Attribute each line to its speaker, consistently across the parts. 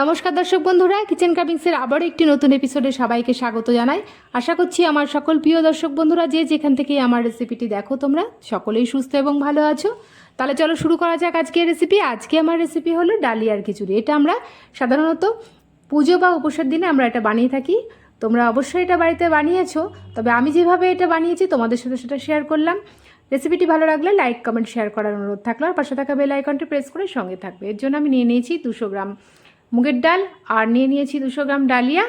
Speaker 1: নমস্কার দর্শক বন্ধুরা কিচেন কাবিংসের আবারও একটি নতুন এপিসোডে সবাইকে স্বাগত জানাই। আশা করছি আমার সকল প্রিয় দর্শক বন্ধুরা, যে যেখান থেকে আমার রেসিপিটি দেখো তোমরা, সকলেই সুস্থ এবং ভালো আছো। তাহলে চলো শুরু করা যাক আজকের রেসিপি আজকে আমার রেসিপি হলো ডালিয়ার খিচুড়ি। এটা আমরা সাধারণত পুজো বা উপোসের দিনে আমরা এটা বানিয়ে থাকি। তোমরা অবশ্যই এটা বাড়িতে বানিয়েছো, তবে আমি যেভাবে এটা বানিয়েছি, তোমাদের সাথে সেটা শেয়ার করলাম। রেসিপিটি ভালো লাগলে লাইক কমেন্ট শেয়ার করার অনুরোধ থাকল। আর পাশে থাকা বেল আইকনটি প্রেস করে সঙ্গে থাকবে। এর জন্য আমি নিয়ে নিয়েছি দুশো গ্রাম মুগের ডাল, আর নিয়ে নিয়েছি দুশো গ্রাম ডালিয়া,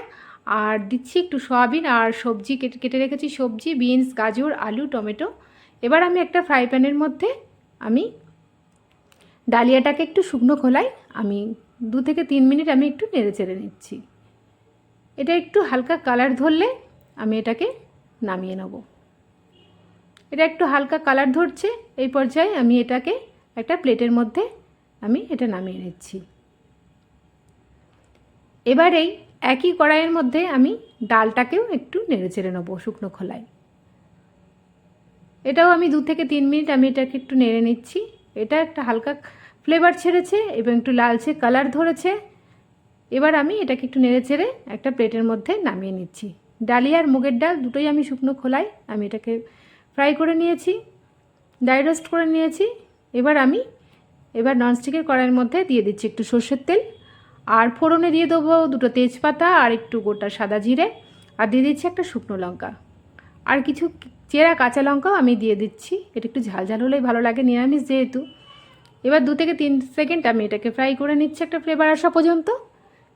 Speaker 1: আর দিচ্ছি একটু সয়াবিন আর সবজি, কেটে কেটে রেখেছি সবজি, বিনস, গাজর, আলু, টমেটো। এবার আমি একটা ফ্রাই প্যানের মধ্যে আমি ডালিয়াটাকে একটু শুকনো খোলাই আমি দু থেকে তিন মিনিট আমি একটু নেড়ে চেড়ে নিচ্ছি। এটা একটু হালকা কালার ধরলে আমি এটাকে নামিয়ে নেব। এটা একটু হালকা কালার ধরছে, এই পর্যায়ে আমি এটাকে একটা প্লেটের মধ্যে আমি এটা নামিয়ে নিচ্ছি। এবারেই একই কড়াইয়ের মধ্যে আমি ডালটাকেও একটু নেড়ে চেড়ে নেব শুকনো খোলায়। এটাও আমি দু থেকে তিন মিনিট আমি এটাকে একটু নেড়ে নিচ্ছি। এটা একটা হালকা ফ্লেভার ছেড়েছে এবং একটু লালচে কালার ধরেছে। এবার আমি এটাকে একটু নেড়ে চেড়ে একটা প্লেটের মধ্যে নামিয়ে নিচ্ছি। ডালিয়ার মুগের ডাল দুটোই আমি শুকনো খোলাই আমি এটাকে ফ্রাই করে নিয়েছি ড্রাই রোস্ট করে নিয়েছি। এবার আমি, এবার ননস্টিকের কড়াইয়ের মধ্যে দিয়ে দিচ্ছি একটু সর্ষের তেল। আর ফোড়নে দিয়ে দেবো দুটো তেজপাতা আর একটু গোটা সাদা জিরে। আর দিয়ে দিচ্ছি একটা শুকনো লঙ্কা। আর কিছু চেরা কাঁচা লঙ্কাও আমি দিয়ে দিচ্ছি। এটা একটু ঝাল ঝাল হলেই ভালো লাগে, নিরামিষ যেহেতু। এবার দু থেকে তিন সেকেন্ড আমি এটাকে ফ্রাই করে নিচ্ছি একটা ফ্লেভার আসা পর্যন্ত।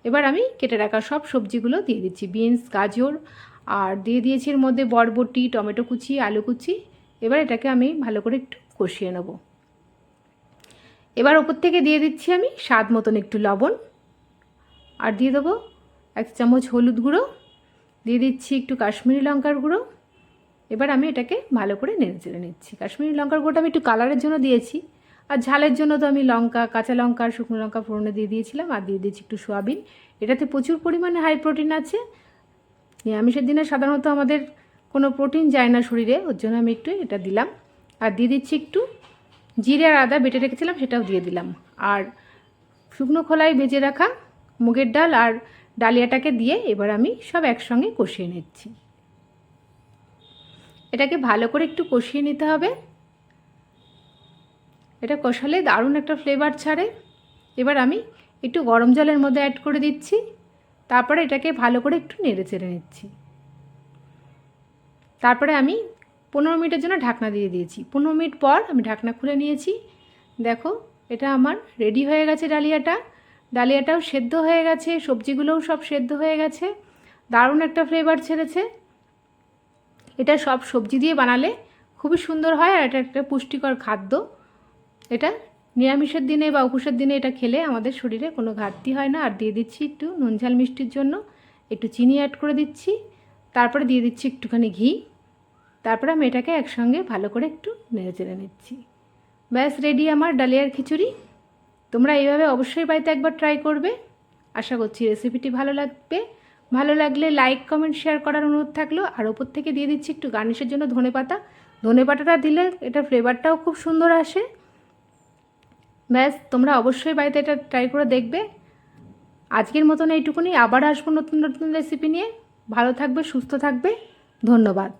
Speaker 1: এবার আমি কেটে রাখা সব সবজিগুলো দিয়ে দিচ্ছি। বিনস, গাজর, আর দিয়ে দিয়েছি এর মধ্যে বরবটি, টমেটো কুচি, আলু কুচি। এবার এটাকে আমি ভালো করে একটু কষিয়ে নেব। এবার ওপর থেকে দিয়ে দিচ্ছি আমি স্বাদ মতন একটু লবণ। আর দিয়ে দেবো এক চামচ হলুদ গুঁড়ো, দিয়ে দিচ্ছি একটু কাশ্মীরি লঙ্কার গুঁড়ো। এবার আমি এটাকে ভালো করে নেড়ে চেড়ে নিচ্ছি। কাশ্মীরি লঙ্কার গুঁড়োটা আমি একটু কালারের জন্য দিয়েছি। আর ঝালের জন্য তো আমি লঙ্কা, কাঁচা লঙ্কা আর শুকনো লঙ্কা ফোড়নে দিয়ে দিয়েছিলাম আর দিয়ে দিয়েছি একটু সোয়াবিন। এটাতে প্রচুর পরিমাণে হাই প্রোটিন আছে। নিরামিষের দিনে সাধারণত আমাদের কোনো প্রোটিন যায় না শরীরে, ওর জন্য আমি একটু এটা দিলাম। আর দিয়ে দিচ্ছি একটু জিরে আর আদা বেটে রেখেছিলাম, সেটাও দিয়ে দিলাম। আর শুকনো খোলায় ভেজে রাখা মুগের ডাল আর ডালিয়াটাকে দিয়ে এবার আমি সব একসঙ্গে কষিয়ে নিচ্ছি। এটাকে ভালো করে একটু কষিয়ে নিতে হবে। এটা কষালে দারুণ একটা ফ্লেভার ছাড়ে। এবার আমি একটু গরম জলের মধ্যে অ্যাড করে দিচ্ছি। তারপরে এটাকে ভালো করে একটু নেড়ে চেড়ে নিচ্ছি। তারপরে আমি পনেরো মিনিটের জন্য ঢাকনা দিয়ে দিয়েছি। পনেরো মিনিট পর আমি ঢাকনা খুলে নিয়েছি। দেখো, এটা আমার রেডি হয়ে গেছে ডালিয়াটা। ডালিয়াটাও সেদ্ধ হয়ে গেছে, সবজিগুলোও সব সেদ্ধ হয়ে গেছে। দারুণ একটা ফ্লেভার ছেড়েছে। এটা সব সবজি দিয়ে বানালে খুবই সুন্দর হয় আর এটা একটা পুষ্টিকর খাদ্য। এটা নিরামিষের দিনে বা উপোসের দিনে এটা খেলে আমাদের শরীরে কোনো ঘাটতি হয় না। আর দিয়ে দিচ্ছি একটু নুন ঝাল মিষ্টির জন্য। একটু চিনি অ্যাড করে দিচ্ছি। তারপরে দিয়ে দিচ্ছি একটুখানি ঘি। তারপরে আমি এটাকে একসঙ্গে ভালো করে একটু নেড়ে চেড়ে নিচ্ছি। ব্যাস রেডি আমার ডালিয়ার খিচুড়ি। তোমরা এইভাবে অবশ্যই বাড়িতে একবার ট্রাই করবে। আশা করছি রেসিপিটি ভালো লাগবে। ভালো লাগলে লাইক কমেন্ট শেয়ার করার অনুরোধ থাকল। আর ওপর থেকে দিয়ে দিচ্ছি একটু গার্নিশের জন্য ধনে পাতা। ধনে পাতাটা দিলে এটা ফ্লেভারটাও খুব সুন্দর আসে। ব্যাস, তোমরা অবশ্যই বাড়িতে এটা ট্রাই করে দেখবে। আজকের মতন এইটুকুনি। আবার আসব নতুন নতুন রেসিপি নিয়ে। ভালো থাকবে, সুস্থ থাকবে। ধন্যবাদ।